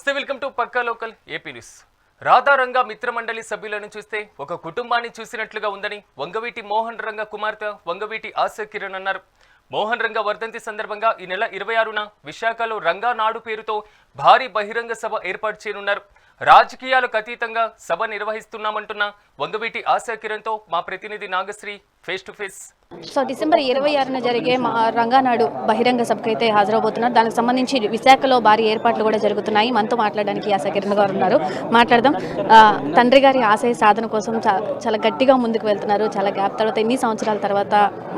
నమస్తే welcome to Pakka local AP news. Radharanga Mitramandali సభ్యులను చూస్తే ఒక కుటుంబాన్ని చూసినట్లుగా ఉందని వంగవీటి మోహన్ రంగ కుమార్తె వంగవీటి ఆశా కిరణ్ అన్నారు. మోహన్ రంగ వర్ధంతి సందర్భంగా ఈ నెల ఇరవై ఆరున విశాఖలో రంగా నాడు పేరుతో భారీ బహిరంగ సభ ఏర్పాటు చేయనున్నారు. రాజకీయాలకు అతీతంగా సభ నిర్వహిస్తున్నామంటున్న వంగవీటి ఆశా కిరణ్తో మా ప్రతినిధి Nagasri face to face so December ఇరవై ఆరున జరిగే మా రంగానాడు బహిరంగ సభకు అయితే హాజరవబోతున్నారు. దానికి సంబంధించి విశాఖలో భారీ ఏర్పాట్లు కూడా జరుగుతున్నాయి. మనతో మాట్లాడడానికి ఆశా కిరణ్ గారు ఉన్నారు. మాట్లాడదాం. తండ్రి గారి ఆశయ సాధన కోసం చాలా గట్టిగా ముందుకు వెళ్తున్నారు. చాలా గ్యాప్ తర్వాత ఎన్ని సంవత్సరాల తర్వాత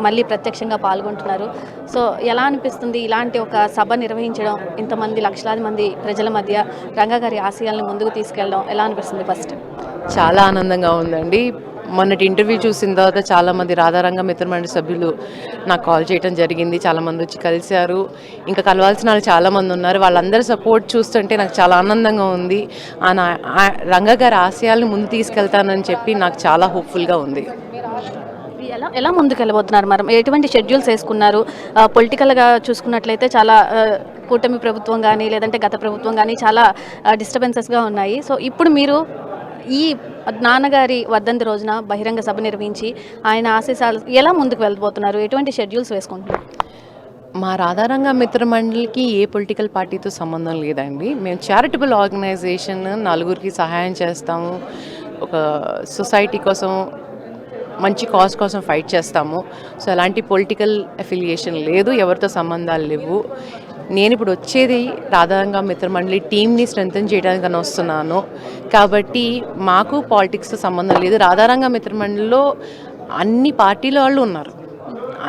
మళ్ళీ ప్రత్యక్షంగా పాల్గొంటున్నారు. సో ఎలా అనిపిస్తుంది ఇలాంటి ఒక సభ నిర్వహించడం? ఇంతమంది లక్షలాది మంది ప్రజల మధ్య రంగా గారి ఆశయాలను ముందుకు తీసుకెళ్ళడం ఎలా అనిపిస్తుంది ఫస్ట్? చాలా ఆనందంగా ఉందండి. మొన్నటి ఇంటర్వ్యూ చూసిన తర్వాత చాలామంది రాధారంగ మిత్రమండలి సభ్యులు నాకు కాల్ చేయడం జరిగింది. చాలామంది వచ్చి కలిశారు. ఇంకా కలవాల్సిన వాళ్ళు చాలామంది ఉన్నారు. వాళ్ళందరి సపోర్ట్ చూస్తుంటే నాకు చాలా ఆనందంగా ఉంది. ఆయన ఆ- రంగ గారి ఆశయాల్ని ముందు తీసుకెళ్తానని చెప్పి నాకు చాలా హోప్ఫుల్గా ఉంది. ఎలా ఎలా ముందుకు వెళ్ళబోతున్నారు మరి? ఎటువంటి షెడ్యూల్స్ వేసుకున్నారు? పొలిటికల్గా చూసుకున్నట్లయితే చాలా కూటమి ప్రభుత్వం కానీ లేదంటే గత ప్రభుత్వం కానీ చాలా డిస్టర్బెన్సెస్గా ఉన్నాయి. సో ఇప్పుడు మీరు ఈ నాన్నగారి వర్ధంతి రోజున బహిరంగ సభ నిర్వహించి ఆయన ఆశీసాలు ఎలా ముందుకు వెళ్ళబోతున్నారు? ఎటువంటి షెడ్యూల్స్ వేసుకుంటున్నారు? మా రాధారంగ మిత్రమండలికి ఏ పొలిటికల్ పార్టీతో సంబంధం లేదండి. మేము చారిటబుల్ ఆర్గనైజేషన్ నలుగురికి సహాయం చేస్తాము. ఒక సొసైటీ కోసం మంచి కాజ్ కోసం ఫైట్ చేస్తాము. సో అలాంటి పొలిటికల్ అఫిలియేషన్ లేదు. ఎవరితో సంబంధాలు లేవు. నేను ఇప్పుడు వచ్చేది రాధారంగ మిత్రమండలి టీంని స్ట్రెంగ్తన్ చేయడానికని వస్తున్నాను. కాబట్టి మాకు పాలిటిక్స్తో సంబంధం లేదు. రాధారంగ మిత్రమండలిలో అన్ని పార్టీల వాళ్ళు ఉన్నారు.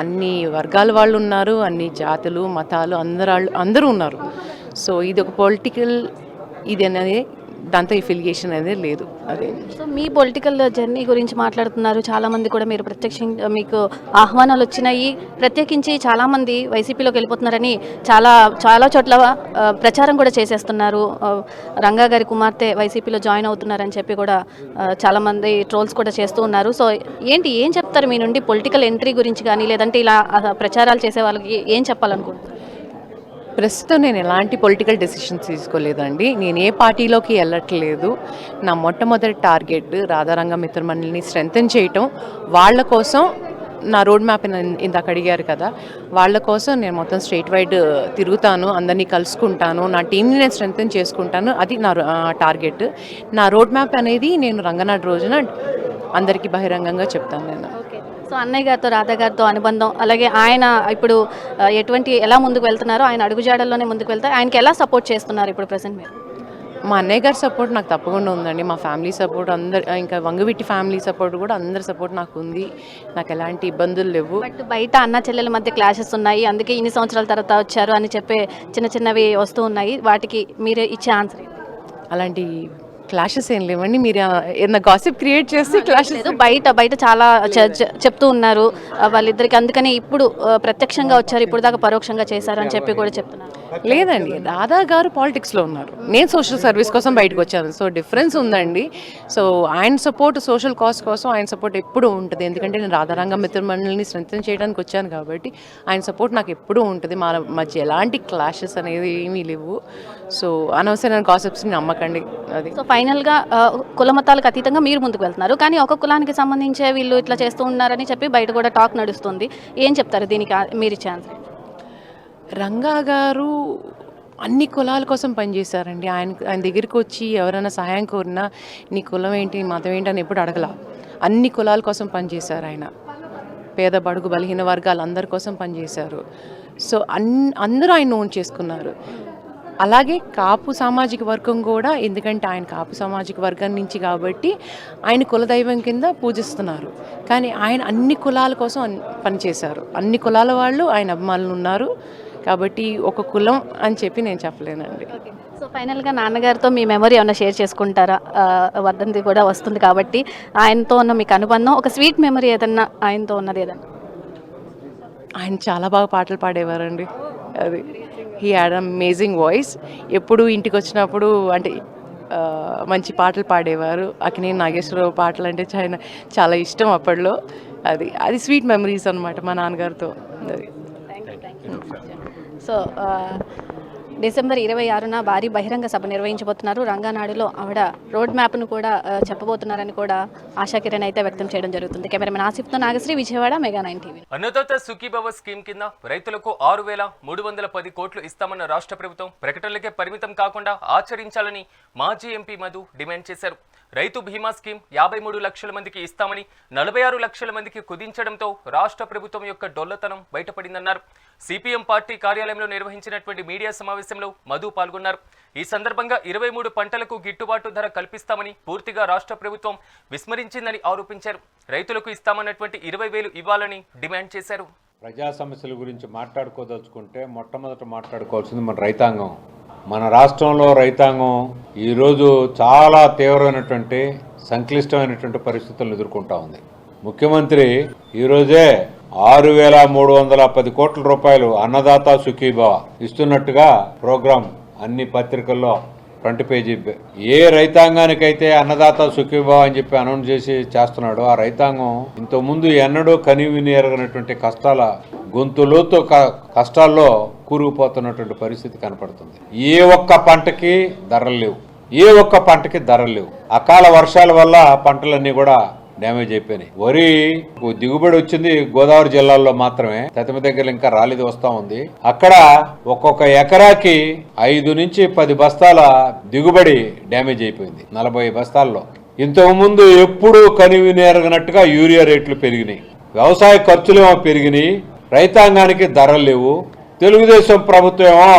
అన్ని వర్గాల వాళ్ళు ఉన్నారు అన్ని జాతులు మతాలు అందరు అందరూ ఉన్నారు. సో ఇది ఒక పొలిటికల్ ఇది అనేది దాంతో ఎఫిలియేషన్ అనేది లేదు. అదే. సో మీ పొలిటికల్ జర్నీ గురించి మాట్లాడుతున్నారు. చాలామంది కూడా మీరు ప్రత్యక్షంగా మీకు ఆహ్వానాలు వచ్చినాయి. ప్రత్యేకించి చాలామంది వైసీపీలోకి వెళ్ళిపోతున్నారని చాలా చాలా చోట్ల ప్రచారం కూడా చేసేస్తున్నారు. రంగా గారి కుమార్తె వైసీపీలో జాయిన్ అవుతున్నారని చెప్పి కూడా చాలామంది ట్రోల్స్ కూడా చేస్తూ ఉన్నారు. సో ఏంటి ఏం చెప్తారు మీ నుండి? పొలిటికల్ ఎంట్రీ గురించి కానీ లేదంటే ఇలా ప్రచారాలు చేసే వాళ్ళకి ఏం చెప్పాలనుకుంటున్నారు? ప్రస్తుతం నేను ఎలాంటి పొలిటికల్ డెసిషన్స్ తీసుకోలేదండి. నేను ఏ పార్టీలోకి వెళ్ళట్లేదు. నా మొట్టమొదటి టార్గెట్ రాధారంగ మిత్రమణుల్ని స్ట్రెంగ్తన్ చేయటం. వాళ్ళ కోసం నా రోడ్ మ్యాప్ ఇందాక అడిగారు కదా. వాళ్ళ కోసం నేను మొత్తం స్టేట్ వైడ్ తిరుగుతాను. అందరినీ కలుసుకుంటాను. నా టీంని నేను స్ట్రెంగ్తన్ చేసుకుంటాను. అది నా టార్గెట్ నా రోడ్ మ్యాప్ అనేది నేను రంగనాథ్ రోజున అందరికీ బహిరంగంగా చెప్తాను నేను. సో అన్నయ్య గారితో రాధా గారితో అనుబంధం అలాగే ఆయన ఇప్పుడు ఎటువంటి ఎలా ముందుకు వెళ్తున్నారో ఆయన అడుగుజాడల్లోనే ముందుకు వెళ్తారు. ఆయనకి ఎలా సపోర్ట్ చేస్తున్నారు ఇప్పుడు ప్రెసెంట్ మీరు? మా అన్నయ్య గారి సపోర్ట్ నాకు తప్పకుండా ఉందండి. మా ఫ్యామిలీ సపోర్ట్ అందరు ఇంకా వంగవీటి ఫ్యామిలీ సపోర్ట్ కూడా అందరి సపోర్ట్ నాకు ఉంది. నాకు ఎలాంటి ఇబ్బందులు లేవు. బట్ బయట అన్న చెల్లెల మధ్య క్లాషెస్ ఉన్నాయి. అందుకే ఇన్ని సంవత్సరాల తర్వాత వచ్చారు అని చెప్పే చిన్న చిన్నవి వస్తూ ఉన్నాయి. వాటికి మీరే ఇచ్చే ఆన్సర్ అలాంటి క్లాషెస్ ఏం లేవండి. మీరు ఏదైనా గాసిప్ క్రియేట్ చేసి క్లాషెస్ లేదు బయట బయట చాలా చెప్తూ ఉన్నారు. వాళ్ళిద్దరికి అందుకని ఇప్పుడు ప్రత్యక్షంగా వచ్చారు ఇప్పుడు దాకా పరోక్షంగా చేశారు అని చెప్పి కూడా చెప్తున్నారు. లేదండి రాధా గారు పాలిటిక్స్లో ఉన్నారు. నేను సోషల్ సర్వీస్ కోసం బయటకు వచ్చాను. సో డిఫరెన్స్ ఉందండి. సో ఆయన సపోర్ట్ సోషల్ కాజ్ కోసం ఆయన సపోర్ట్ ఎప్పుడూ ఉంటుంది. ఎందుకంటే నేను రాధారంగ మిత్రమండలిని స్ట్రెంగ్తన్ చేయడానికి వచ్చాను కాబట్టి ఆయన సపోర్ట్ నాకు ఎప్పుడూ ఉంటుంది. మా మధ్య ఎలాంటి క్లాషెస్ అనేది ఏమీ లేవు. సో అనవసరమైన గాసిప్స్ని నమ్మకండి. అది. ఫైనల్గా కులమతాలకు కుల మతాలకు అతీతంగా మీరు ముందుకు వెళ్తున్నారు. కానీ ఒక కులానికి సంబంధించే వీళ్ళు ఇట్లా చేస్తూ ఉన్నారని చెప్పి బయట కూడా టాక్ నడుస్తుంది. ఏం చెప్తారు దీనికి మీరు ఇచ్చే రంగా గారు అన్ని కులాల కోసం పనిచేశారండి. ఆయన ఆయన దగ్గరికి వచ్చి ఎవరైనా సహాయం కోరినా నీ కులం ఏంటి నీ మతం ఏంటి అని ఎప్పుడు అడగల. అన్ని కులాల కోసం పనిచేశారు ఆయన. పేద బడుగు బలహీన వర్గాలు అందరి కోసం పనిచేశారు. సో అన్ అందరూ ఆయన ఓన్ చేసుకున్నారు. అలాగే కాపు సామాజిక వర్గం కూడా ఎందుకంటే ఆయన కాపు సామాజిక వర్గం నుంచి కాబట్టి ఆయన కులదైవం కింద పూజిస్తున్నారు. కానీ ఆయన అన్ని కులాల కోసం పనిచేశారు. అన్ని కులాల వాళ్ళు ఆయన అభిమానులు ఉన్నారు. కాబట్టి ఒక కులం అని చెప్పి నేను చెప్పలేనండి. సో ఫైనల్గా నాన్నగారితో మీ మెమరీ ఏమైనా షేర్ చేసుకుంటారా? వర్ధంతి కూడా వస్తుంది కాబట్టి ఆయనతో ఉన్న మీకు అనుబంధం ఒక స్వీట్ మెమరీ ఏదన్నా ఆయనతో ఉన్నది ఏదన్నా? ఆయన చాలా బాగా పాటలు పాడేవారండి. అది. హీ హ్యాడ్ అమేజింగ్ వాయిస్ ఎప్పుడు ఇంటికి వచ్చినప్పుడు అంటే మంచి పాటలు పాడేవారు. అక్కినే నాగేశ్వరరావు పాటలు అంటే చాలా చాలా ఇష్టం అప్పట్లో. అది అది స్వీట్ మెమరీస్ అనమాట మా నాన్నగారితో. అది. సో డిసెంబర్ ఇరవై ఆరున భారీ బహిరంగ సభ నిర్వహించబోతున్నారు. రంగానాడులో ఆవిడ రోడ్ మ్యాప్ను కూడా చెప్పబోతున్నారని కూడా ఆశాకిరణ్ అయితే వ్యక్తం చేయడం జరుగుతుంది. Cameraman ఆసిఫ్తో Nagasri Vijayawada mega nine TV. Annadata Sukhibhava scheme కింద రైతులకు ఆరు వేల మూడు వందల పది కోట్లు ఇస్తామన్న రాష్ట్ర ప్రభుత్వం ప్రకటనలకే పరిమితం కాకుండా ఆచరించాలని మాజీ ఎంపీ మధు డిమాండ్ చేశారు. రైతు బీమా స్కీమ్ యాభై మూడు లక్షల మందికి ఇస్తామని నలభై ఆరు లక్షల మందికి కుదించడంతో రాష్ట్ర ప్రభుత్వం యొక్క డొల్లతనం బయటపడిందన్నారు. సిపిఎం పార్టీ కార్యాలయంలో నిర్వహించినటువంటి మీడియా సమావేశంలో మధు పాల్గొన్నారు. ఈ సందర్భంగా ఇరవై మూడు పంటలకు గిట్టుబాటు ధర కల్పిస్తామని పూర్తిగా రాష్ట్ర ప్రభుత్వం విస్మరించిందని ఆరోపించారు. రైతులకు ఇస్తామన్నటువంటి ఇరవై వేలు ఇవ్వాలని డిమాండ్ చేశారు. ప్రజా సమస్యల గురించి మాట్లాడుకోదలుచుకుంటే మొట్టమొదట మాట్లాడుకోవాల్సింది మన రైతాంగం. మన రాష్ట్రంలో రైతాంగం ఈరోజు చాలా తీవ్రమైనటువంటి సంక్లిష్టమైనటువంటి పరిస్థితులను ఎదుర్కొంటా ఉంది. ముఖ్యమంత్రి ఈరోజే ఆరు వేల మూడు వందల పది కోట్ల రూపాయలు అన్నదాత సుఖీభవ ఇస్తున్నట్టుగా ప్రోగ్రాం అన్ని పత్రికల్లో ఫ్రంట్ పేజీ ఏ రైతాంగానికైతే అన్నదాత సుఖీభవ అని చెప్పి అనౌన్స్ చేసి చేస్తున్నాడో ఆ రైతాంగం ఇంతకుముందు ఎన్నడూ కనివిని ఎరగనటువంటి కష్టాల గొంతులోతో క- కష్టాల్లో కూరుకుపోతున్నటువంటి పరిస్థితి కనపడుతుంది. ఏ ఒక్క పంటకి ధరలు లేవు. ఏ ఒక్క పంటకి ధరలు లేవు. అకాల వర్షాల వల్ల పంటలన్నీ కూడా డ్యామేజ్ అయిపోయినాయి. వరి దిగుబడి వచ్చింది గోదావరి జిల్లాల్లో మాత్రమే. తతిమ దగ్గర ఇంకా రాలేదు వస్తా ఉంది. అక్కడ ఒక్కొక్క ఎకరాకి ఐదు నుంచి పది బస్తాల దిగుబడి డ్యామేజ్ అయిపోయింది నలభై బస్తాల్లో. ఇంతకుముందు ఎప్పుడూ కనివి నేరగనట్టుగా యూరియా రేట్లు పెరిగినాయి. వ్యవసాయ ఖర్చులేమో పెరిగినాయి రైతాంగానికి ధరలు లేవు. తెలుగుదేశం ప్రభుత్వం ఏమో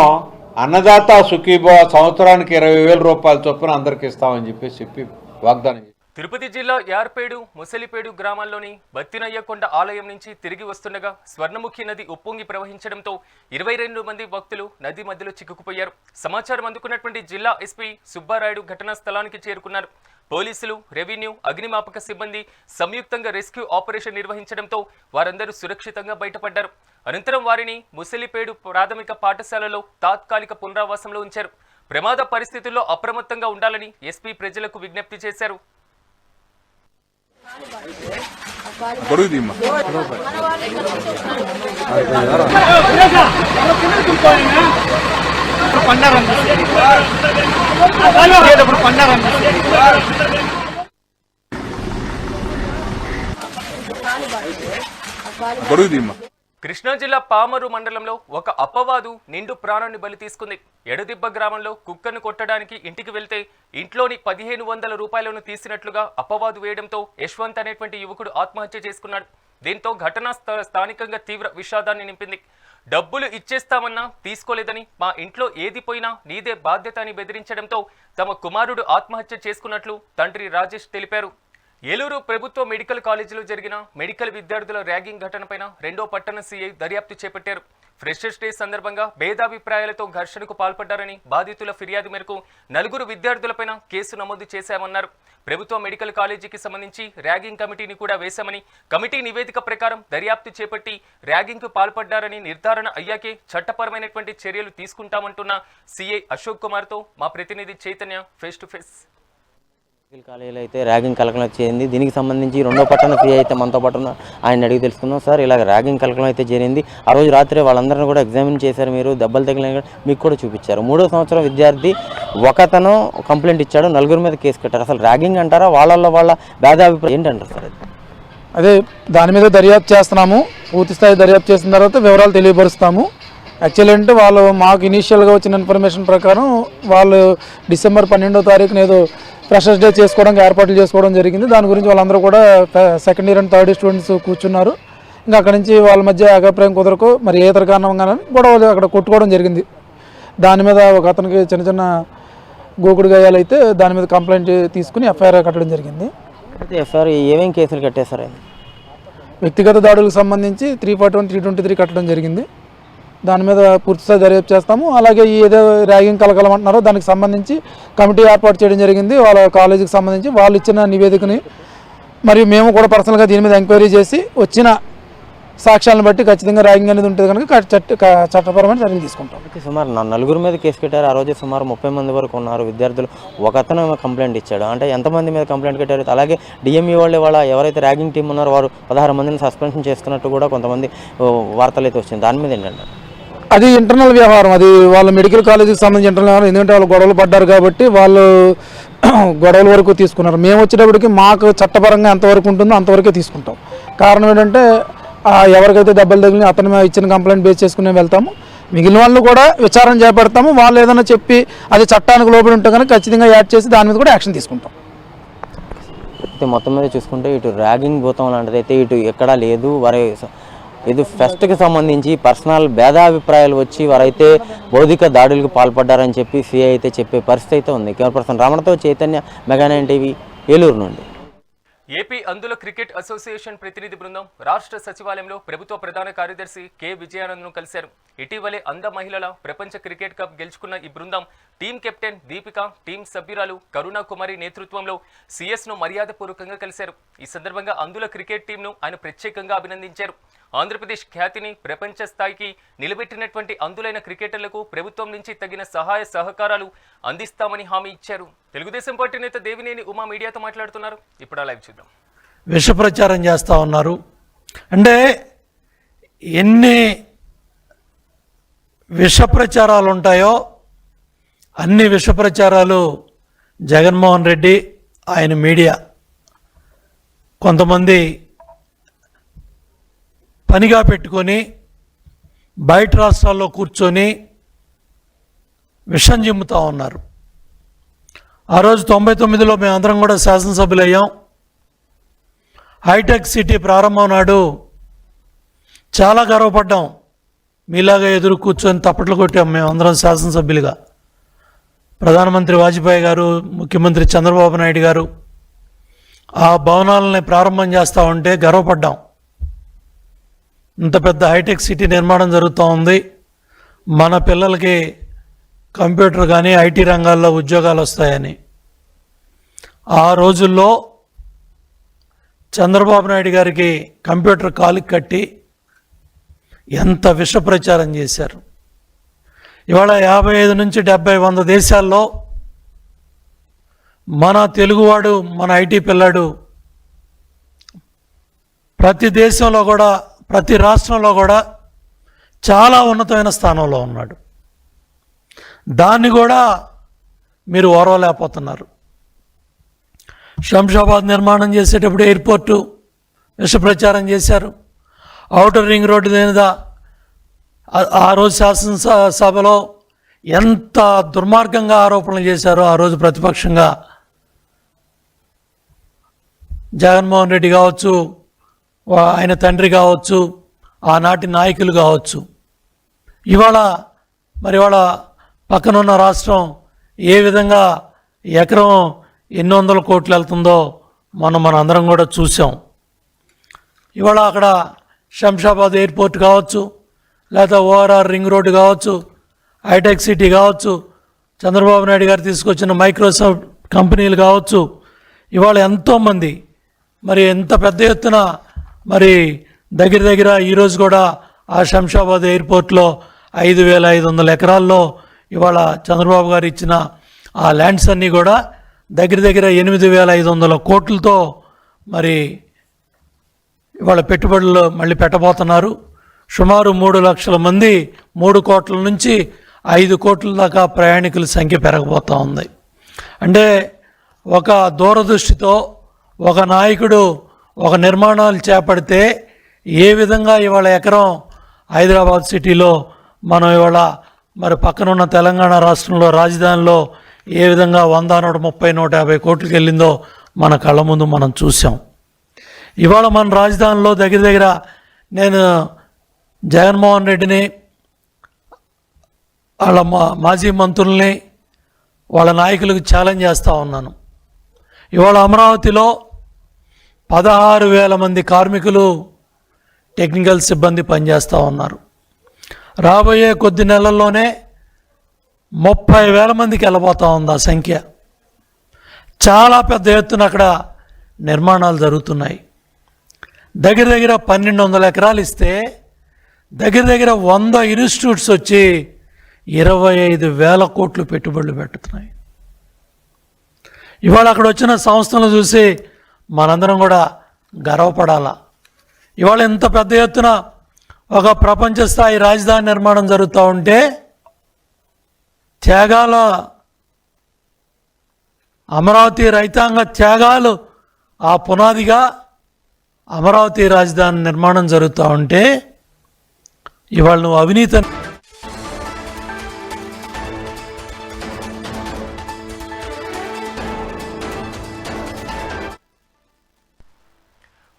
అన్నదాత సుఖీభవ సంవత్సరానికి ఇరవై వేల రూపాయల చొప్పున అందరికి ఇస్తామని చెప్పేసి చెప్పి వాగ్దానం తిరుపతి జిల్లా యార్పేడు ముసలిపేడు గ్రామాల్లోని బత్తినయ్యకొండ ఆలయం నుంచి తిరిగి వస్తుండగా స్వర్ణముఖి నది ఉప్పొంగి ప్రవహించడంతో ఇరవై రెండు మంది భక్తులు నది మధ్యలో చిక్కుకుపోయారు. సమాచారం అందుకున్నటువంటి జిల్లా ఎస్పీ సుబ్బారాయుడు ఘటనా స్థలానికి చేరుకున్నారు. పోలీసులు రెవెన్యూ అగ్నిమాపక సిబ్బంది సంయుక్తంగా రెస్క్యూ ఆపరేషన్ నిర్వహించడంతో వారందరూ సురక్షితంగా బయటపడ్డారు. అనంతరం వారిని ముసలిపేడు ప్రాథమిక పాఠశాలలో తాత్కాలిక పునరావాసంలో ఉంచారు. ప్రమాద పరిస్థితుల్లో అప్రమత్తంగా ఉండాలని ఎస్పీ ప్రజలకు విజ్ఞప్తి చేశారు. బరువు తీమ్మా బరువు తీమ్మా కృష్ణా జిల్లా పామరు మండలంలో ఒక అప్పవాదు నిండు ప్రాణాన్ని బలి తీసుకుంది. ఎడదిబ్బ గ్రామంలో కుక్కను కొట్టడానికి ఇంటికి వెళ్తే ఇంట్లోని పదిహేను వందల రూపాయలను తీసినట్లుగా అప్పవాదు వేయడంతో యశ్వంత్ అనేటువంటి యువకుడు ఆత్మహత్య చేసుకున్నాడు. దీంతో ఘటనా స్థ- స్థానికంగా తీవ్ర విషాదాన్ని నింపింది. డబ్బులు ఇచ్చేస్తామన్నా తీసుకోలేదని మా ఇంట్లో ఏది పోయినా నీదే బాధ్యత అని బెదిరించడంతో తమ కుమారుడు ఆత్మహత్య చేసుకున్నట్లు తండ్రి రాజేష్ తెలిపారు. ఏలూరు ప్రభుత్వ మెడికల్ కాలేజీలో జరిగిన మెడికల్ విద్యార్థుల ర్యాగింగ్ ఘటనపైన రెండో పట్టణ సీఐ దర్యాప్తు చేపట్టారు. ఫ్రెషర్స్ డే సందర్భంగా భేదాభిప్రాయాలతో ఘర్షణకు పాల్పడ్డారని బాధితుల ఫిర్యాదు మేరకు నలుగురు విద్యార్థులపైన కేసు నమోదు చేశామన్నారు. ప్రభుత్వ మెడికల్ కాలేజీకి సంబంధించి ర్యాగింగ్ కమిటీని కూడా వేశామని కమిటీ నివేదిక ప్రకారం దర్యాప్తు చేపట్టి ర్యాగింగ్కు పాల్పడ్డారని నిర్ధారణ అయ్యాకే చట్టపరమైనటువంటి చర్యలు తీసుకుంటామంటున్న సీఐ అశోక్ కుమార్తో మా ప్రతినిధి Chaitanya face to face medical కాలేజీలో అయితే ర్యాగింగ్ కలకలం చేరింది. దీనికి సంబంధించి రెండో పట్టణ ఫ్రీ అయితే మనతో పాటు ఉన్న ఆయన అడిగి తెలుసుకుందాం. సార్ ఇలాగ ర్యాగింగ్ కలకలం అయితే జరిగింది ఆ రోజు రాత్రి వాళ్ళందరినీ కూడా ఎగ్జామిన్ చేశారు మీరు. దెబ్బలు తగిలిన మీకు కూడా చూపించారు. మూడో సంవత్సరం విద్యార్థి ఒకతను కంప్లైంట్ ఇచ్చాడు. నలుగురు మీద కేసు కట్టారు. అసలు ర్యాగింగ్ అంటారా? వాళ్ళల్లో వాళ్ళ భేదాభిప్రాయం ఏంటంటారు సార్ అది? అదే దాని మీద దర్యాప్తు చేస్తున్నాము. పూర్తి స్థాయి దర్యాప్తు చేసిన తర్వాత వివరాలు తెలియపరుస్తాము. యాక్చువల్ అంటే వాళ్ళు మాకు ఇనీషియల్గా వచ్చిన ఇన్ఫర్మేషన్ ప్రకారం వాళ్ళు డిసెంబర్ పన్నెండో తారీఖున ఏదో ఫ్రెషర్స్ డే చేసుకోవడానికి ఏర్పాట్లు చేసుకోవడం జరిగింది. దాని గురించి వాళ్ళందరూ కూడా second year and third year students కూర్చున్నారు. ఇంకా అక్కడి నుంచి వాళ్ళ మధ్య అభిప్రాయం కుదరకు మరి ఏ ఇతర కారణంగా గొడవలు అక్కడ కొట్టుకోవడం జరిగింది. దాని మీద ఒక అతనికి చిన్న చిన్న గోకుడు గాయాలు అయితే దాని మీద కంప్లైంట్ తీసుకుని ఎఫ్ఐఆర్ కట్టడం జరిగింది. ఎఫ్ఐఆర్ ఏమేం కేసులు కట్టేశారు వ్యక్తిగత దాడులకు సంబంధించి three forty one three twenty three కట్టడం జరిగింది. దాని మీద పూర్తిస్థాయి దర్యాప్తు చేస్తాము. అలాగే ఏదో ర్యాగింగ్ కలగలమంటున్నారో దానికి సంబంధించి కమిటీ ఏర్పాటు చేయడం జరిగింది. వాళ్ళ కాలేజీకి సంబంధించి వాళ్ళు ఇచ్చిన నివేదికని మరియు మేము కూడా పర్సనల్గా దీని మీద ఎంక్వైరీ చేసి వచ్చిన సాక్ష్యాలను బట్టి ఖచ్చితంగా ర్యాగింగ్ అనేది ఉంటుంది కనుక చట్టపరమైన చర్యలు తీసుకుంటాం. సుమారు నలుగురు మీద కేసు కట్టారు. ఆ రోజు సుమారు ముప్పై మంది వరకు ఉన్నారు. విద్యార్థులు ఒక అతను కంప్లైంట్ ఇచ్చాడు. అంటే ఎంతమంది మీద కంప్లైంట్ కట్టారు? అలాగే డిఎంఈ వాళ్ళు వాళ్ళ ఎవరైతే ర్యాగింగ్ టీం ఉన్నారో వారు పదహారు మందిని సస్పెన్షన్ చేస్తున్నట్టు కూడా కొంతమంది వార్తలు అయితే వచ్చింది. దాని మీద ఏంటంటే అది ఇంటర్నల్ వ్యవహారం. అది వాళ్ళ మెడికల్ కాలేజీకి సంబంధించి ఇంటర్నల్ వ్యవహారం. ఎందుకంటే వాళ్ళు గొడవలు పడ్డారు కాబట్టి వాళ్ళు గొడవల వరకు తీసుకున్నారు. మేము వచ్చేటప్పటికి మాకు చట్టపరంగా ఎంతవరకు ఉంటుందో అంతవరకే తీసుకుంటాం. కారణం ఏంటంటే ఎవరికైతే దెబ్బలు తగిలి అతను మేము ఇచ్చిన కంప్లైంట్ బేస్ చేసుకుని వెళ్తాము. మిగిలిన వాళ్ళు కూడా విచారణ చేపడతాము. వాళ్ళు ఏదైనా చెప్పి అది చట్టానికి లోబడి ఉంటే కనుక ఖచ్చితంగా యాడ్ చేసి దాని మీద కూడా యాక్షన్ తీసుకుంటాం. అయితే మొత్తం మీద చూసుకుంటే ఇటు ర్యాగింగ్ భూతం లాంటిది అయితే ఇటు ఎక్కడా లేదు. వారి ఇది ఫెస్ట్కి సంబంధించి పర్సనల్ భేదాభిప్రాయాలు వచ్చి వారైతే బౌద్ధిక దాడులకు పాల్పడ్డారని చెప్పి సిఐ అయితే చెప్పే పరిస్థితి అయితే ఉంది. Camera person రమణతో Chaitanya mega nine TV Eluru నుండి. ఏపీ అందుల క్రికెట్ అసోసియేషన్ ప్రతినిధి బృందం రాష్ట్ర సచివాలయంలో ప్రభుత్వ ప్రధాన కార్యదర్శి కె. విజయానంద్ను కలిశారు. ఇటీవలే అంద మహిళల ప్రపంచ క్రికెట్ కప్ గెలుచుకున్న ఈ బృందం టీం కెప్టెన్ దీపిక టీం సభ్యురాలు కరుణా కుమారి నేతృత్వంలో సిఎస్ను మర్యాదపూర్వకంగా కలిశారు. ఈ సందర్భంగా అందుల క్రికెట్ టీంను ఆయన ప్రత్యేకంగా అభినందించారు. ఆంధ్రప్రదేశ్ ఖ్యాతిని ప్రపంచ స్థాయికి నిలబెట్టినటువంటి అందులైన క్రికెటర్లకు ప్రభుత్వం నుంచి తగిన సహాయ సహకారాలు అందిస్తామని హామీ ఇచ్చారు. తెలుగుదేశం పార్టీ నేత దేవినేని ఉమా మీడియాతో మాట్లాడుతున్నారు. ఇప్పుడు లైవ్ చూద్దాం. విష ప్రచారం చేస్తూ ఉన్నారు. అంటే ఎన్ని విష ప్రచారాలు ఉంటాయో అన్ని విష ప్రచారాలు జగన్మోహన్ రెడ్డి ఆయన మీడియా. కొంతమంది పనిగా పెట్టుకొని బయట రాష్ట్రాల్లో కూర్చొని విషం చిమ్ముతూ ఉన్నారు. ఆ రోజు తొంభై తొమ్మిదిలో మేమందరం కూడా శాసనసభ్యులయ్యాం. హైటెక్ సిటీ ప్రారంభం నాడు చాలా గర్వపడ్డాం. మీలాగా ఎదురు కూర్చొని తప్పట్లు కొట్టాం మేము అందరం శాసనసభ్యులుగా. ప్రధానమంత్రి వాజ్పేయి గారు ముఖ్యమంత్రి చంద్రబాబు నాయుడు గారు ఆ భవనాలని ప్రారంభం చేస్తూ ఉంటే గర్వపడ్డాం. ఇంత పెద్ద హైటెక్ సిటీ నిర్మాణం జరుగుతూ ఉంది. మన పిల్లలకి కంప్యూటర్ కానీ ఐటీ రంగాల్లో ఉద్యోగాలు వస్తాయని. ఆ రోజుల్లో చంద్రబాబు నాయుడు గారికి కంప్యూటర్ కాలుకి కట్టి ఎంత విష ప్రచారం చేశారు. ఇవాళ యాభై ఐదు నుంచి డెబ్బై వంద దేశాల్లో మన తెలుగువాడు మన ఐటీ పిల్లాడు ప్రతి దేశంలో కూడా ప్రతి రాష్ట్రంలో కూడా చాలా ఉన్నతమైన స్థానంలో ఉన్నాడు. దాన్ని కూడా మీరు ఓరవలేకపోతున్నారు. శంషాబాద్ నిర్మాణం చేసేటప్పుడు ఎయిర్పోర్టు విష ప్రచారం చేశారు. ఔటర్ రింగ్ రోడ్డు దేనిదా? ఆ- రోజు శాసనసభలో ఎంత దుర్మార్గంగా ఆరోపణలు చేశారో ఆ రోజు ప్రతిపక్షంగా జగన్మోహన్ రెడ్డి కావచ్చు ఆయన తండ్రి కావచ్చు ఆనాటి నాయకులు కావచ్చు. ఇవాళ మరి ఇవాళ పక్కనున్న రాష్ట్రం ఏ విధంగా ఎకరం ఎన్ని వందల కోట్లు వెళ్తుందో మనం మన అందరం కూడా చూసాం ఇవాళ అక్కడ శంషాబాద్ ఎయిర్పోర్ట్ కావచ్చు లేదా ఓఆర్ఆర్ రింగ్ రోడ్డు కావచ్చు హైటెక్ సిటీ కావచ్చు చంద్రబాబు నాయుడు గారు తీసుకొచ్చిన మైక్రోసాఫ్ట్ కంపెనీలు కావచ్చు ఇవాళ ఎంతోమంది మరి ఎంత పెద్ద ఎత్తున మరి దగ్గర దగ్గర ఈరోజు కూడా ఆ శంషాబాద్ ఎయిర్పోర్ట్లో ఐదు వేల ఐదు వందల ఎకరాల్లో ఇవాళ చంద్రబాబు గారు ఇచ్చిన ఆ ల్యాండ్స్ అన్నీ కూడా దగ్గర దగ్గర ఎనిమిది వేల ఐదు వందల కోట్లతో మరి ఇవాళ పెట్టుబడులు మళ్ళీ పెట్టబోతున్నారు. సుమారు మూడు లక్షల మంది మూడు కోట్ల నుంచి ఐదు కోట్ల దాకా ప్రయాణికుల సంఖ్య పెరగబోతూ ఉంది. అంటే ఒక దూరదృష్టితో ఒక నాయకుడు ఒక నిర్మాణాలు చేపడితే ఏ విధంగా ఇవాళ ఎకరం హైదరాబాద్ సిటీలో మనం ఇవాళ మరి పక్కనున్న తెలంగాణ రాష్ట్రంలో రాజధానిలో ఏ విధంగా వంద నూట ముప్పై నూట యాభై కోట్లకి వెళ్ళిందో మన కళ్ళ ముందు మనం చూసాం ఇవాళ మన రాజధానిలో దగ్గర దగ్గర నేను జగన్మోహన్ రెడ్డిని వాళ్ళ మా మాజీ మంత్రుల్ని వాళ్ళ నాయకులకు ఛాలెంజ్ చేస్తూ ఉన్నాను. ఇవాళ అమరావతిలో పదహారు వేల మంది కార్మికులు టెక్నికల్ సిబ్బంది పనిచేస్తూ ఉన్నారు. రాబోయే కొద్ది నెలల్లోనే ముప్పై వేల మందికి వెళ్ళబోతూ ఉంది ఆ సంఖ్య. చాలా పెద్ద ఎత్తున అక్కడ నిర్మాణాలు జరుగుతున్నాయి. దగ్గర దగ్గర పన్నెండు వందల ఎకరాలు ఇస్తే దగ్గర దగ్గర వంద ఇన్స్టిట్యూట్స్ వచ్చి ఇరవై ఐదు వేల కోట్లు పెట్టుబడులు పెట్టుతున్నాయి ఇవాళ అక్కడ వచ్చిన సంస్థలను చూసి మనందరం కూడా గర్వపడాలా? ఇవాళ ఇంత పెద్ద ఎత్తున ఒక ప్రపంచ స్థాయి రాజధాని నిర్మాణం జరుగుతూ ఉంటే త్యాగాల అమరావతి రైతాంగ త్యాగాలు ఆ పునాదిగా అమరావతి రాజధాని నిర్మాణం జరుగుతూ ఉంటే ఇవాళ నువ్వు అవినీతి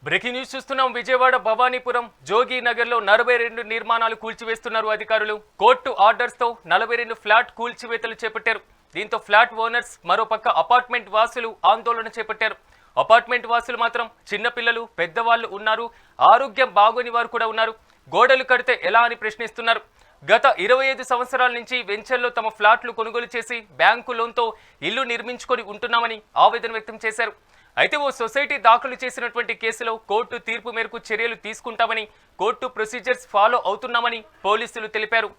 బ్రేకింగ్ న్యూస్ చూస్తున్నాం. విజయవాడ భవానీపురం జోగి నగర్లో నలభై రెండు నిర్మాణాలు కూల్చివేస్తున్నారు అధికారులు. కోర్టు ఆర్డర్స్తో నలభై రెండు ఫ్లాట్ కూల్చివేతలు చేపట్టారు. దీంతో ఫ్లాట్ ఓనర్స్ మరోపక్క అపార్ట్మెంట్ వాసులు ఆందోళన చేపట్టారు. అపార్ట్మెంట్ వాసులు మాత్రం చిన్నపిల్లలు పెద్దవాళ్ళు ఉన్నారు. ఆరోగ్యం బాగోని వారు కూడా ఉన్నారు. గోడలు కడితే ఎలా అని ప్రశ్నిస్తున్నారు. గత ఇరవై ఐదు సంవత్సరాల నుంచి వెంచర్లో తమ ఫ్లాట్లు కొనుగోలు చేసి బ్యాంకు లోన్తో ఇల్లు నిర్మించుకొని ఉంటున్నామని ఆవేదన వ్యక్తం చేశారు. అయితే ఓ సొసైటీ దాఖలు చేసినటువంటి కేసులో కోర్టు తీర్పు మేరకు చర్యలు తీసుకుంటామని కోర్టు ప్రొసీజర్స్ ఫాలో అవుతున్నామని పోలీసులు తెలిపారు.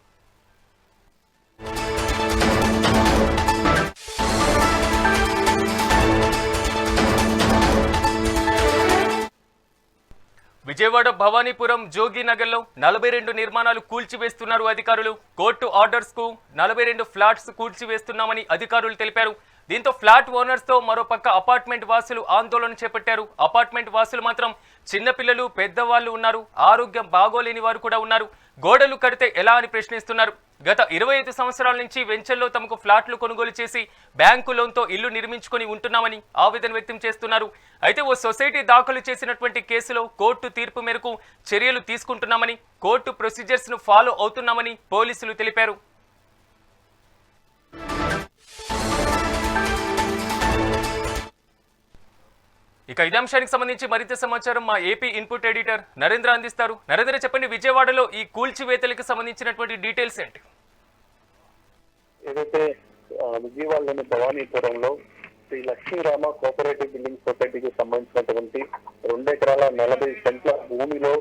విజయవాడ భవానీపురం జోగినగర్లో నలభై రెండు నిర్మాణాలు కూల్చివేస్తున్నారు అధికారులు. కోర్టు ఆర్డర్స్కు నలభై రెండు ఫ్లాట్స్ కూల్చివేస్తున్నామని అధికారులు తెలిపారు. దీంతో ఫ్లాట్ ఓనర్స్తో మరోపక్క అపార్ట్మెంట్ వాసులు ఆందోళన చేపట్టారు. అపార్ట్మెంట్ వాసులు మాత్రం చిన్నపిల్లలు పెద్దవాళ్ళు ఉన్నారు. ఆరోగ్యం బాగోలేని వారు కూడా ఉన్నారు. గోడలు కడితే ఎలా అని ప్రశ్నిస్తున్నారు. గత ఇరవై ఐదు సంవత్సరాల నుంచి వెంచర్లో తమకు ఫ్లాట్లు కొనుగోలు చేసి బ్యాంకు లోన్తో ఇల్లు నిర్మించుకొని ఉంటున్నామని ఆవేదన వ్యక్తం చేస్తున్నారు. అయితే ఓ సొసైటీ దాఖలు చేసినటువంటి కేసులో కోర్టు తీర్పు మేరకు చర్యలు తీసుకుంటున్నామని కోర్టు ప్రొసీజర్స్ను ఫాలో అవుతున్నామని పోలీసులు తెలిపారు. ఇక ఇదే అంశానికి సంబంధించి మరింత సమాచారం మా ఏపీ ఇన్పుట్ ఎడిటర్ నరేంద్ర అందిస్తారు. నరేంద్ర చెప్పండి విజయవాడలో ఈ కూల్చివేతలకు సంబంధించినటువంటి డీటెయిల్స్ ఏంటి? ఏదైతే విజయవాడలోని భవానీపురంలో శ్రీ లక్ష్మీరామ కోఆపరేటివ్ బిల్డింగ్ సొసైటీకి సంబంధించినటువంటి రెండు ఎకరాల నలభై సెంట్ల భూమిలో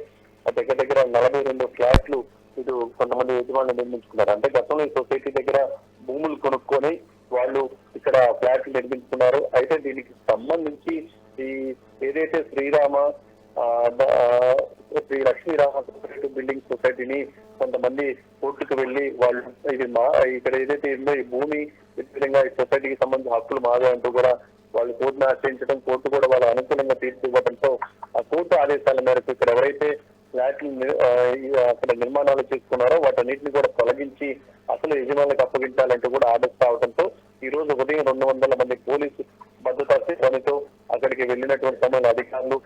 దగ్గర దగ్గర నలభై రెండు ఫ్లాట్లు ఇటు కొంతమంది యజమానులు నిర్మించుకున్నారు. అంటే గతంలో ఈ సొసైటీ దగ్గర భూములు కొనుక్కొని వాళ్ళు ఇక్కడ ఫ్లాట్లు నిర్మించుకున్నారు. అయితే దీనికి సంబంధించి ఈ ఏదైతే శ్రీరామ ఆ, శ్రీ లక్ష్మీరామ కోఆపరేటివ్ బిల్డింగ్ సొసైటీని కొంతమంది కోర్టుకు వెళ్ళి వాళ్ళు ఇది మా ఇక్కడ ఏదైతే ఉందో ఈ భూమి విధంగా ఈ సొసైటీకి సంబంధించిన హక్కులు మాదే అంటూ కూడా వాళ్ళు కోర్టును ఆశ్రయించడం కోర్టు కూడా వాళ్ళ అనుకూలంగా తీర్పు ఇవ్వడంతో ఆ కోర్టు ఆదేశాల మేరకు ఇక్కడ ఎవరైతే ఫ్లాట్లు ని- అక్కడ నిర్మాణాలు చేసుకున్నారో వాటన్నిటిని కూడా తొలగించి అసలు యజమానులకు అప్పగించాలంటూ కూడా ఆర్డర్స్ రావడంతో ఈ రోజు ఉదయం రెండు వందల మంది పోలీసు అక్కడికి వెళ్ళినటువంటి సమయంలో అధికారులు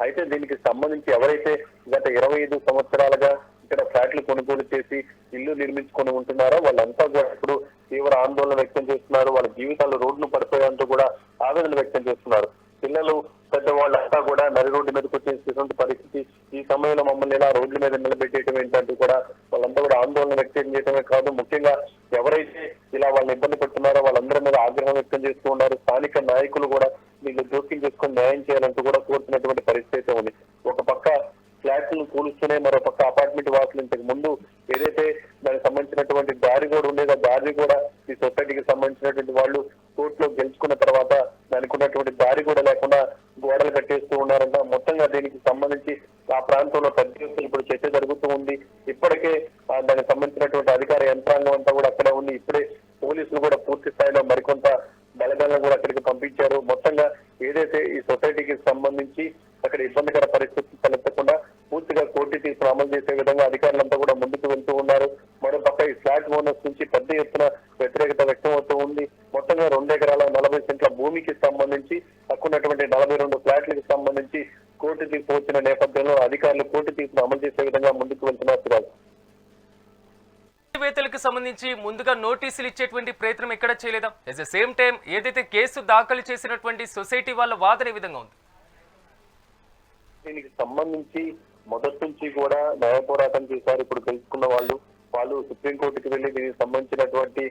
అయితే దీనికి సంబంధించి ఎవరైతే గత ఇరవై ఐదు సంవత్సరాలుగా ఇక్కడ ఫ్లాట్లు కొనుగోలు చేసి ఇల్లు నిర్మించుకొని ఉంటున్నారో వాళ్ళంతా కూడా ఇప్పుడు తీవ్ర ఆందోళన వ్యక్తం చేస్తున్నారు. వాళ్ళ జీవితాలు రోడ్లు పడిపోయేందుకు కూడా ఆవేదన వ్యక్తం చేస్తున్నారు. పిల్లలు పెద్దవాళ్ళంతా కూడా నరి రోడ్డు మీదకి వచ్చేటువంటి పరిస్థితి ఈ సమయంలో మమ్మల్ని ఇలా రోడ్ల మీద నిలబెట్టేయడం ఏంటంటూ కూడా వాళ్ళంతా కూడా ఆందోళన వ్యక్తం చేయడమే కాదు. ముఖ్యంగా ఎవరైతే ఇలా వాళ్ళని ఇబ్బంది పడుతున్నారో వాళ్ళందరి మీద ఆగ్రహం వ్యక్తం చేస్తూ ఉన్నారు. స్థానిక నాయకులు కూడా వీళ్ళు జోక్యం చేసుకొని న్యాయం చేయాలంటూ కూడా కోరుతున్నటువంటి పరిస్థితి అయితే ఉంది. ఒక పక్క ఫ్లాట్లను కూలుస్తూనే మరో పక్క అపార్ట్మెంట్ వాసులు ఇంతకు ముందు ఏదైతే దానికి సంబంధించినటువంటి దారి కూడా ఉండేదో ఆ దారి కూడా ఈ సొసైటీకి సంబంధించినటువంటి వాళ్ళు కోర్టులో గెలుచుకున్న తర్వాత దానికి ఉన్నటువంటి దారి కూడా లేకుండా గోడలు కట్టేస్తూ ఉన్నారంట. మొత్తంగా దీనికి సంబంధించి ఆ ప్రాంతంలో పెద్ద ఎత్తున ఇప్పుడు చర్చ జరుగుతూ ఉంది ఇప్పటికే ఆ దానికి సంబంధించినటువంటి అధికార యంత్రాంగం అంతా కూడా అక్కడే ఉంది ఇప్పుడే పోలీసులు కూడా పూర్తి స్థాయిలో మరికొంత బలగాలను కూడా అక్కడికి పంపించారు మొత్తంగా ఏదైతే ఈ సొసైటీకి సంబంధించి అక్కడ ఇబ్బందికర పరిస్థితులు తలెత్తకుండా పూర్తిగా కోర్టు తీర్పును అమలు చేసే విధంగా అధికారులంతా కూడా ముందుకు వెళ్తూ ఉన్నారు మరోపక్క ఈ ఫ్లాట్ ఓనర్స్ నుంచి పెద్ద ఎత్తున వ్యతిరేకత వ్యక్తం అవుతూ ఉంది మొత్తంగా రెండు ఎకరాల నలభై సెంట్ల భూమికి సంబంధించి తక్కున్నటువంటి నలభై రెండు ఫ్లాట్లకు సంబంధించి కోర్టు తీర్పు వచ్చిన నేపథ్యంలో అధికారులు కోర్టు తీర్పును అమలు చేసే విధంగా ముందుకు వెళ్తున్నారు సురాజ్. వేతలకు సంబంధించి ముందుగా నోటీసులు ఇచ్చేటువంటి ప్రయత్నం ఎక్కడ చేయలేదా? ఎట్ ద సేమ్ టైం ఏదైతే కేసు దాఖలు చేసినటువంటి సొసైటీ వాళ్ళ వాదన ఏ విధంగా ఉంది? దీనికి సంబంధించి మొదటి నుంచి కూడా న్యాయ పోరాటం చేశారు. ఇప్పుడు తెలుసుకున్న వాళ్ళు వాళ్ళు సుప్రీంకోర్టుకి వెళ్ళి దీనికి సంబంధించినటువంటి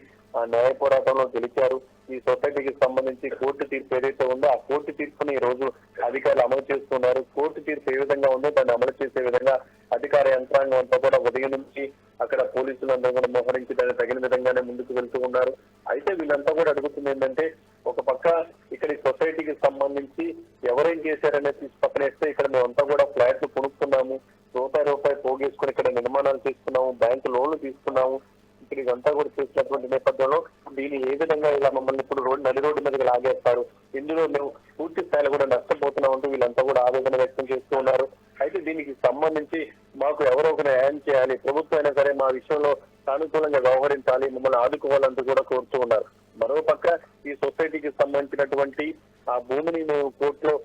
న్యాయ పోరాటంలో గెలిచారు. ఈ సొసైటీకి సంబంధించి కోర్టు తీర్పు ఏదైతే ఉందో ఆ కోర్టు తీర్పుని ఈ రోజు అధికారులు అమలు చేస్తున్నారు. కోర్టు తీర్పు ఏ విధంగా ఉందో దాన్ని అమలు చేసే విధంగా అధికార యంత్రాంగం అంతా కూడా ఉదయం నుంచి అక్కడ పోలీసులందరూ కూడా మోహరించి దాన్ని తగిన విధంగానే ముందుకు వెళ్తూ ఉన్నారు. అయితే వీళ్ళంతా కూడా అడుగుతుంది ఏంటంటే ఒక పక్క ఇక్కడ ఈ సొసైటీకి సంబంధించి ఎవరేం చేశారనేది తీసి పక్కనేస్తే ఇక్కడ మేమంతా కూడా ఫ్లాట్లు కొనుక్కున్నాము. రూపాయి రూపాయి పోగేసుకుని ఇక్కడ నిర్మాణాలు తీసుకున్నాము బ్యాంకు లోన్లు తీసుకున్నాము. ఇక్కడ ఇదంతా కూడా చేసినటువంటి నేపథ్యంలో దీన్ని ఏ విధంగా ఇలా మమ్మల్ని ఇప్పుడు రోడ్డు నడి రోడ్డు మీదకి లాగేస్తారు? ఇందులో మేము పూర్తి స్థాయిలో కూడా నష్టపోతున్నాం అంటూ వీళ్ళంతా కూడా ఆవేదన వ్యక్తం చేస్తూ ఉన్నారు. అయితే దీనికి సంబంధించి మాకు ఎవరో ఒక న్యాయం చేయాలి. ప్రభుత్వం అయినా సరే మా విషయంలో సానుకూలంగా వ్యవహరించాలి. మమ్మల్ని ఆదుకోవాలంటూ కూడా కోరుతూ ఉన్నారు. మరోపక్క ఈ సొసైటీకి సంబంధించినటువంటి ఆ భూమిని మేము కోర్టులో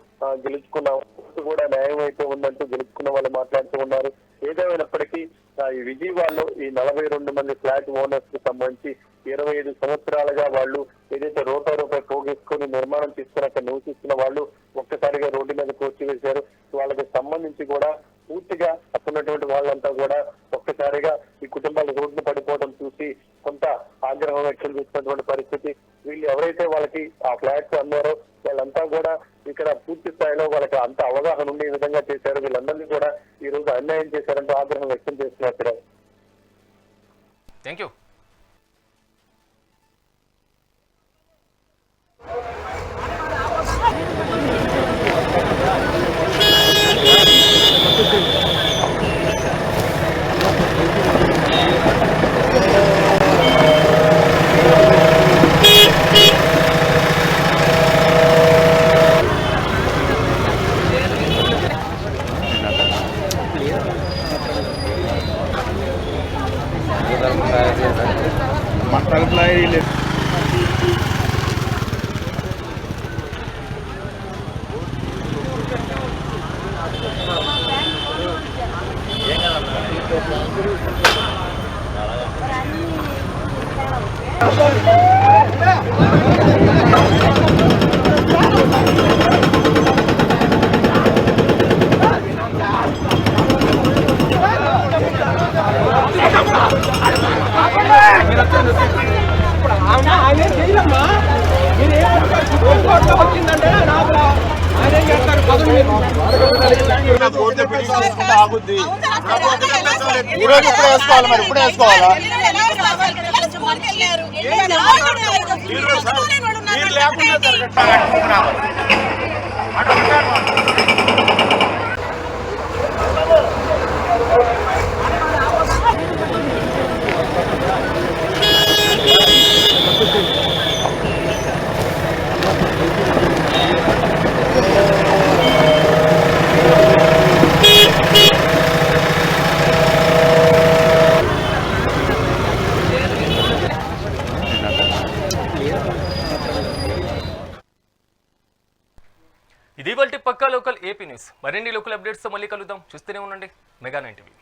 గెలుచుకున్నాం కోర్టు కూడా న్యాయం అయితే ఉందంటూ గెలుచుకున్న వాళ్ళు మాట్లాడుతూ ఉన్నారు. ఏదేమైనప్పటికీ ఈ విజయవాడలో ఈ నలభై రెండు మంది ఫ్లాట్ ఓనర్స్కి సంబంధించి ఇరవై ఐదు సంవత్సరాలుగా వాళ్ళు ఏదైతే రోడ్డు రూపాయి పోగేసుకొని నిర్మాణం తీసుకుని అక్కడ నివసిస్తున్న వాళ్ళు ఒక్కసారిగా రోడ్డు మీద కూర్చివేశారు. వాళ్ళకి సంబంధించి కూడా పూర్తిగా అక్కడున్నటువంటి వాళ్ళంతా కూడా ఒక్కసారిగా ఈ కుటుంబాలు రోడ్లు పడిపోవడం చూసి కొంత ఆగ్రహం వ్యక్తం చేసినటువంటి పరిస్థితి. వీళ్ళు ఎవరైతే వాళ్ళకి ఆ ఫ్లాట్స్ అన్నారో వాళ్ళంతా కూడా ఇక్కడ పూర్తి స్థాయిలో వాళ్ళకి అంత అవగాహన ఉండే విధంగా చేశారు. వీళ్ళందరినీ కూడా ఈ రోజు అన్యాయం చేశారంటూ ఆగ్రహం వ్యక్తం చేస్తున్నారు. థ్యాంక్ యూ ఈరోజు ఇప్పుడు వేసుకోవాలి మరి ఇప్పుడు వేసుకోవాలా మీరు లేకుండా ఏపీ న్యూస్. మరిన్ని లోకల్ అప్డేట్స్తో మళ్ళీ కలుద్దాం. చూస్తూనే ఉండండి. Mega nine TV.